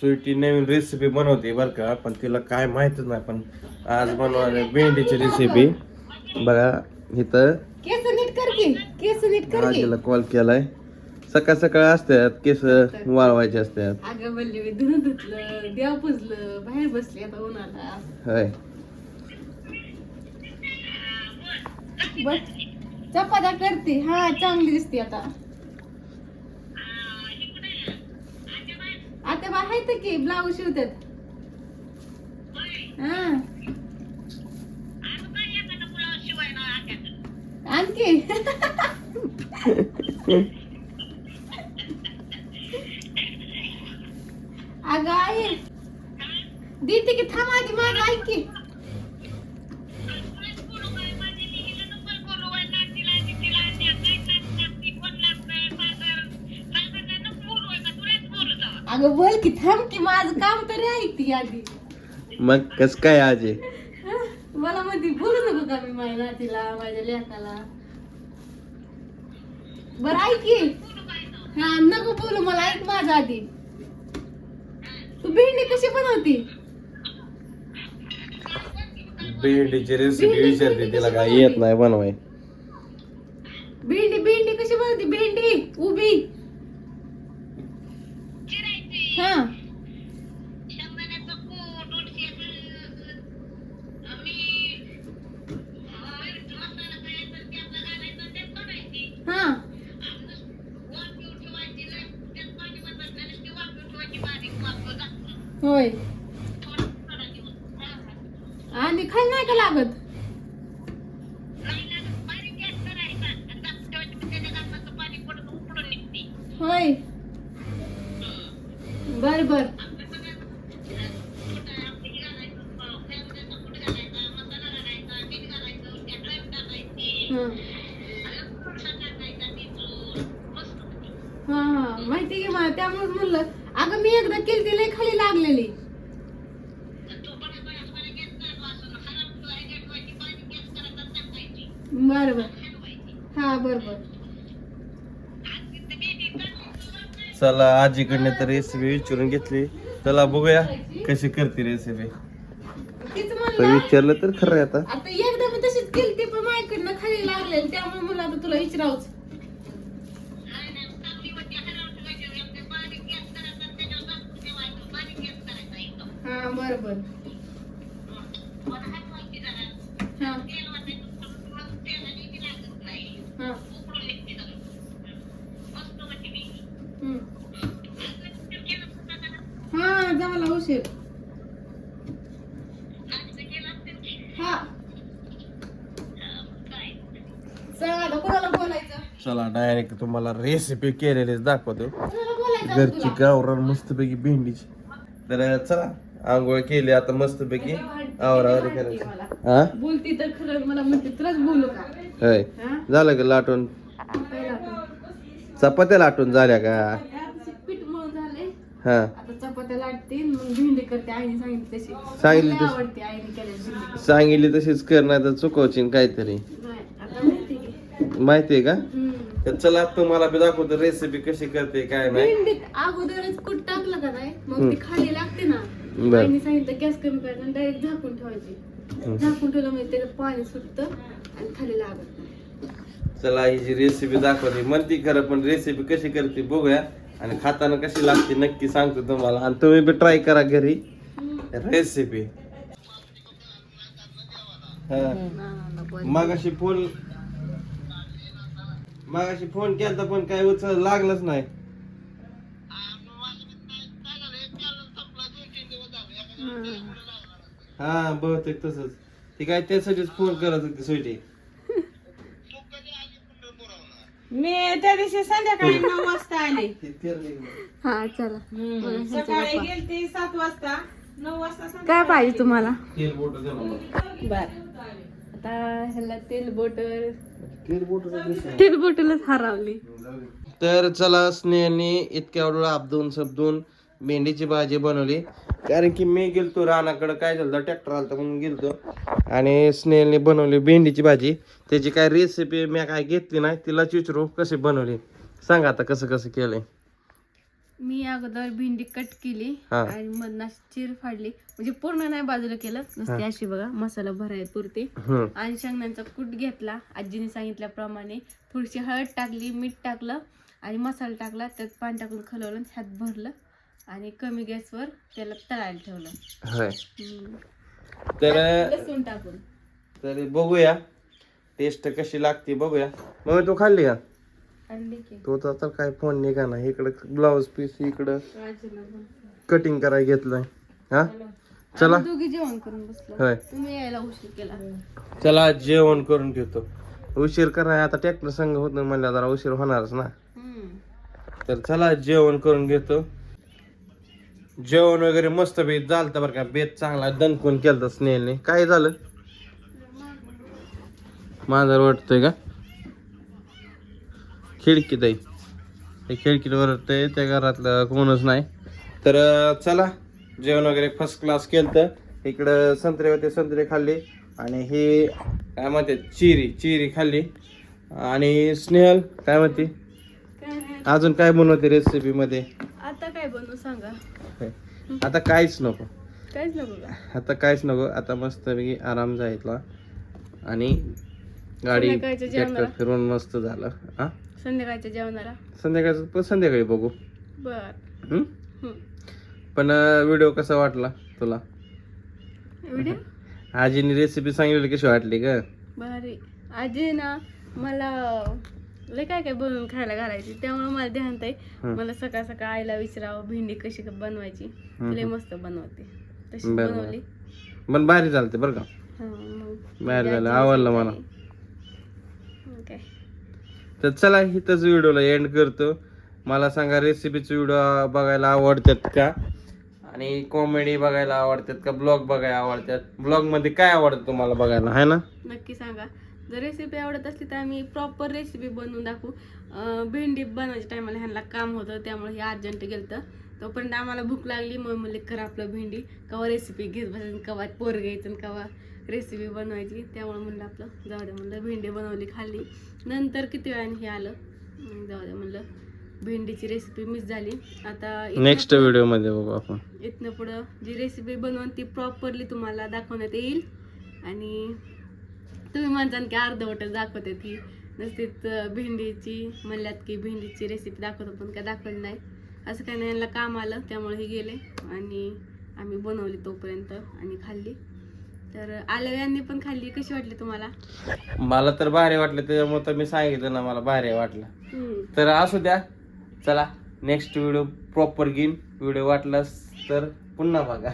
स्वीटी नवीन recipe बनवते बरं का पण तिला काय माहितच नाही पण आज बनवणार भेंडीची रेसिपी बघा इथं केस नीट कर की केस नीट कर की. आजीला कॉल केलाय. सकाळ सकाळ असतात केस वाळवायचे असतात. अगं म्हणले मी धुणं धुतलं देव पुजलं बाहेर बसली आता उन्हाला. होय. चपात्या करते. हा चांगली दिसते आता. आता बा आहेत की ब्लाऊज शिवतात. हा. आणखी. अगं आहे देते की थांब आधी माझं ऐक की. अगं बोल की थांब की माझं काम तरी ऐक ती आधी. मग कस काय आजी? मला मध्ये बोलू नको का मी माझ्या नातीला माझ्या लेकाला बर ऐक की. हा नको बोलू मला ऐक माझं आधी. तू भेंडी कशी बनवती? भेंडीची रेसिपी विचारते तिला काय येत नाही बनवाय भेंडी भेंडी कशी बनवती भेंडी उभी हा हा होय. आणि खाली नाही का लागत? होय. बर बर. हा. हा माहिती की मला त्यामुळे म्हणलं. अगं मी एकदा केली ती लय खाली लागलेली. बर बर. हा बर बर. चला आजीकडनं तर रेसिपी विचारून घेतली. चला बघूया कशी करते रेसिपी तीच तर म्हणलं विचारलं तर खरं आहे आता. आता एकदा मी तशीच केली ती पण माझ्याकडनं खाली लागलेली त्यामुळे मला आता तुला विचारावच. हा बर बर. हा. हा. हा झाला उशीर. हा. कोणाला बोलायचं? चला डायरेक्ट तुम्हाला रेसिपी केलेलीच दाखवतो. कोणाला बोलायचं घरची? गावरान मस्तपैकी भेंडीची. तर चला. आंघोळ केली आता मस्तपैकी आवरावरी करायचं. हा बोलती तर खरं मला म्हणते तुलाच बोलू का? होय. हा? झालं का लाटून. चपात्या लाटून झाल्या का? हा. सांगितली तशी. सांगितली तशीच कर नाही तर चुकवशील काहीतरी. माहितीये का. तर चला तुम्हाला बी दाखवतो रेसिपी कशी करते काय नाही. अगोदरच कुठ टाकलं का नाही? मग. ती खाली लागते ना. बर. सांगितलं गॅस कमी करायचं डायरेक्ट झाकून ठेवायची. झाकून ठेवलं म्हणजे त्याचं पाणी सुटतं आणि खाली लागत नाही. चला ही जी रेसिपी दाखवते म्हणती खरं पण रेसिपी कशी करते बघूया. आणि खाताना कशी लागते नक्की सांगतो तुम्हाला. आणि तुम्ही बी ट्राय करा घरी. रेसिपी मगाशी फोन मगाशी फोन केलता पण काय उचल लागलंच नाही. हा बहुतेक तसंच. ती काय त्यासाठीच फोन करत होती स्वीटी मी त्या दिवशी संध्याकाळी नऊ वाजता आले. हा चला. सकाळी गेलते सात वाजता. नऊ वाजता संध्याकाळी काय पाहिजे तुम्हाला? तेल बोट. बर. आता ह्याला तेल बोटल तेल बोटं. तेल बोटलच हरवली. तर चला स्नेहलने इतक्या वेळ आपदून सबदून भेंडीची भाजी बनवली. कारण की मी गेलतो रानाकडं काय झालं ट्रॅक्टर आलता म्हणून गेलतो. आणि स्नेहलने बनवली भेंडीची भाजी. त्याची काय रेसिपी मी काय घेतली नाही तिलाच विचारू कशी बनवली. सांगा आता कसं कसं केलंय. मी अगोदर भेंडी कट केली हा. आणि मधनं अशी चिर फाडली. म्हणजे पूर्ण नाही बाजूला केलं नुसती अशी बघा मसाला भराय पुरते. हम्म. आणि शेंगदाण्याचा कूट घेतला. आजीने सांगितल्याप्रमाणे थोडीशी हळद टाकली मीठ टाकलं आणि मसाला टाकला त्यात पाणी टाकून खलवलं ह्यात भरलं. आणि कमी गॅसवर त्याला तळायला ठेवलं. होय. हम्म. तर लसूण टाकून. तर बघूया. टेस्ट कशी लागते बघूया. मग तू खाल्ली का? आणली की. तो तर तर काय फोन निघा ना इकडं ब्लाऊज पीस इकडं आजीला. कटिंग करायला घेतलंय. हा? चला. आम्ही दोघी जेवण करून बसलो. होय. तुम्ही यायला उशीर केला. चला जेवण करून घेतो. उशीर करा आता ट्रॅक्टर संघ होत नाही म्हणलं जरा उशीर होणारच ना. हम्म. तर चला जेवण करून घेतो. जेवण वगैरे मस्त बेत झालं बरं का. बेत चांगला दणकून केलं स्नेहलने. काय झालं? माझा वाटतंय का? खिडकीत आहे. ते खिडकीत वरतंय त्या घरातलं कोणच नाही. तर चला. जेवण वगैरे फर्स्ट क्लास केलं तर इकडं संत्रे होते संत्रे खाल्ले. आणि हे काय म्हणते चिरी चिरी खाल्ली. आणि स्नेहल काय म्हणते? अजून काय बनवते रेसिपी मध्ये? आता काय बनवू सांगा. आता काहीच नको. काहीच नको का? आता काहीच नको. आता मस्त आराम जायला आणि गाडी संध्याकाळच्या जेवणाला? ट्रॅक्टर फिरून मस्त झालं. हा? संध्याकाळच्या जेवणाला? संध्याकाळचं पण संध्याकाळी बघू. बर. हम्म? पण व्हिडिओ कसा वाटला तुला? व्हिडिओ आजीने रेसिपी सांगितली कशी वाटली का भारी. आजी ना मला लय काय काय बनवून खायला घालायची त्यामुळे मला ध्यान आहे. मला सकाळ सकाळ आईला विचारावं भेंडी कशी बनवायची. लय मस्त बनवते. तशी बरं, बरं. बनवली. पण भारी चालते बरं का? हा, मग भारी झालं आवडलं मला. काय. तर चला इथंच व्हिडिओला एंड करतो. मला सांगा रेसिपीचे व्हिडिओ बघायला आवडतात का? आणि कॉमेडी बघायला आवडतात का? ब्लॉग बघायला आवडतात? ब्लॉगमध्ये काय आवडतं तुम्हाला बघायला? आहे ना? नक्की सांगा. जर रेसिपी आवडत असली तर आम्ही प्रॉपर रेसिपी बनवून दाखवू. भेंडी बनवायच्या टायमाला ह्यांना काम होतं त्यामुळे हे अर्जंट गेलं तोपर्यंत आम्हाला भूक लागली मग म्हणले कर आपलं भेंडी. कवा रेसिपी घेत बसायचं कवा पोर घ्यायचं कवा रेसिपी बनवायची. त्यामुळे म्हणलं आपलं जाऊ दे म्हणलं भेंडी बनवली खाल्ली. नंतर किती वेळाने हे आलं? जाऊ दे म्हणलं भेंडीची रेसिपी मिस झाली. आता नेक्स्ट पुढं- व्हिडिओमध्ये बघू आपण. इथनं पुढं जी रेसिपी बनवून ती प्रॉपरली तुम्हाला दाखवण्यात येईल. आणि तुम्ही म्हणताल की अर्धवटच दाखवते ती. नसतीच भेंडीची म्हणल्यात की भेंडीची रेसिपी दाखवतो पण काय दाखवली नाही. असं काही नाही यांना काम आलं त्यामुळे हे गेले. आणि आम्ही बनवली तोपर्यंत आणि खाल्ली. तर आल्या यांनी पण खाल्ली. कशी वाटली तुम्हाला? मला तर भारी वाटलं. त्याच्यामुळे तर मी सांगितलं ना मला भारी वाटलं. तर असू द्या. चला नेक्स्ट व्हिडिओ प्रॉपर घेईन. व्हिडिओ वाटलास तर पुन्हा बघा.